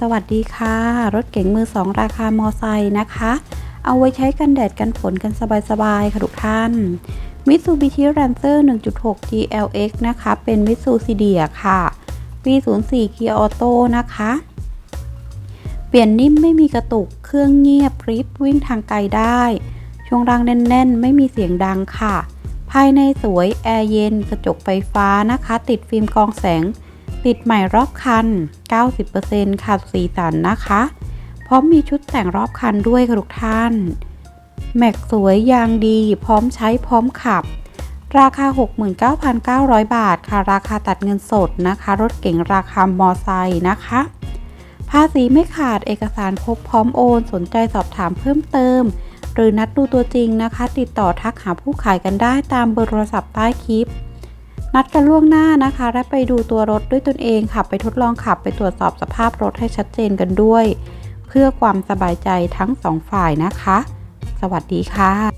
สวัสดีค่ะ รถเก๋งมือสองราคามอไซค์นะคะ เอาไว้ใช้กันแดดกันฝนกันสบายๆค่ะทุกท่าน Mitsubishi Lancer 1.6 GLX นะคะ เป็น Mitsubishi d i a ค่ะ ปี 04 Gear Auto นะคะ เปลี่ยนนิ่มไม่มีกระตุก เครื่องเงียบกริปวิ่งทางไกลได้ ช่วงรางแน่นๆ ไม่มีเสียงดังค่ะ ภายในสวย แอร์เย็น กระจกไฟฟ้านะคะ ติดฟิล์มกองแสง ติดใหม่รอบคัน 90%ค่ะสีสันนะคะ พร้อมมีชุดแต่งรอบคันด้วยค่ะทุกท่าน แม็กสวยยางดี พร้อมใช้พร้อมขับ ราคา 69,900 บาทค่ะ ราคาตัดเงินสดนะคะ รถเก๋งราคามอไซค์นะคะ ภาษีไม่ขาดเอกสารครบพร้อมโอน สนใจสอบถามเพิ่มเติม หรือนัดดูตัวจริงนะคะ ติดต่อทักหาผู้ขายกันได้ตามเบอร์โทรศัพท์ใต้คลิป นัดกันล่วงหน้านะคะ และไปดูตัวรถด้วยตนเองขับไปทดลองขับไปตรวจสอบสภาพรถให้ชัดเจนกันด้วย เพื่อความสบายใจทั้งสองฝ่ายนะคะ สวัสดีค่ะ